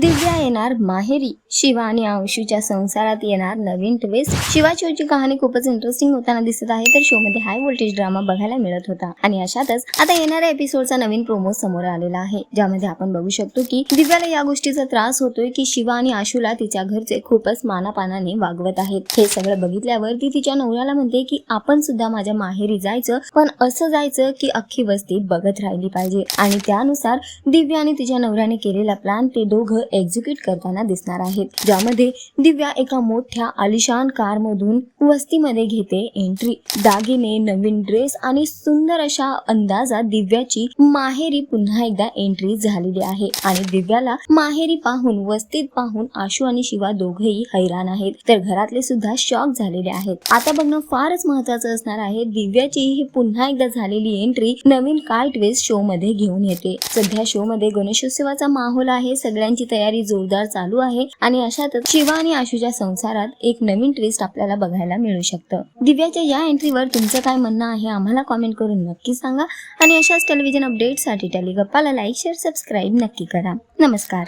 दिव्या येणार माहेरी. शिवा आणि अंशूच्या संसारात येणार नवीन ट्विस्ट शिवाची शिवची कहाणी खूपच इंटरेस्टिंग होताना दिसत आहे. तर शो मध्ये हाय व्होल्टेज ड्रामा बघायला मिळत होता. आणि अशातच आता येणाऱ्या एपिसोडचा नवीन प्रोमो समोर आलेला आहे. ज्यामध्ये आपण बघू शकतो की दिव्याला या गोष्टीचा त्रास होतोय की शिवा आणि आशूला तिच्या घरचे खूपच मानापानाने वागवत आहेत. हे सगळं बघितल्यावर ती तिच्या नवऱ्याला म्हणते की आपण सुद्धा माझ्या माहेरी जायचं पण असं जायचं की अख्खी वस्ती बघत राहिली पाहिजे. आणि त्यानुसार दिव्या आणि तिच्या नवऱ्याने केलेला प्लॅन ते दोघं एक्झिक्यूट करताना दिसणार आहेत. ज्यामध्ये दिव्या एका मोठ्या आलिशान कार मधून वस्तीमध्ये घेते एंट्री दागिने नवीन ड्रेस आणि सुंदर अशा अंदाजात दिव्याची माहेरी पुन्हा एकदा एंट्री झालेली आहे. आणि दिव्याला माहेरी पाहून वस्तीत पाहून आशू आणि शिवा दोघेही हैराण आहेत. तर घरातले सुद्धा शॉक झालेले आहेत. आता बघणं फारच महत्वाचं असणार आहे. दिव्याची ही पुन्हा एकदा झालेली एंट्री नवीन काय ट्विस्ट शो मध्ये घेऊन येते. सध्या शो मध्ये गणेशोत्सवाचा माहोल आहे. सगळ्यांची तयारी जोरदार चालू आहे आणि अशातच शिवा आणि आशूच्या संसारात एक नवीन ट्विस्ट आपल्याला बघायला मिळू शकतं. दिव्याच्या या एंट्रीवर तुमचं काय म्हणणं आहे आम्हाला कॉमेंट करून नक्की सांगा आणि अशाच टेलिव्हिजन अपडेटसाठी टेलिगप्पाला लाईक शेअर सबस्क्राईब नक्की करा. नमस्कार.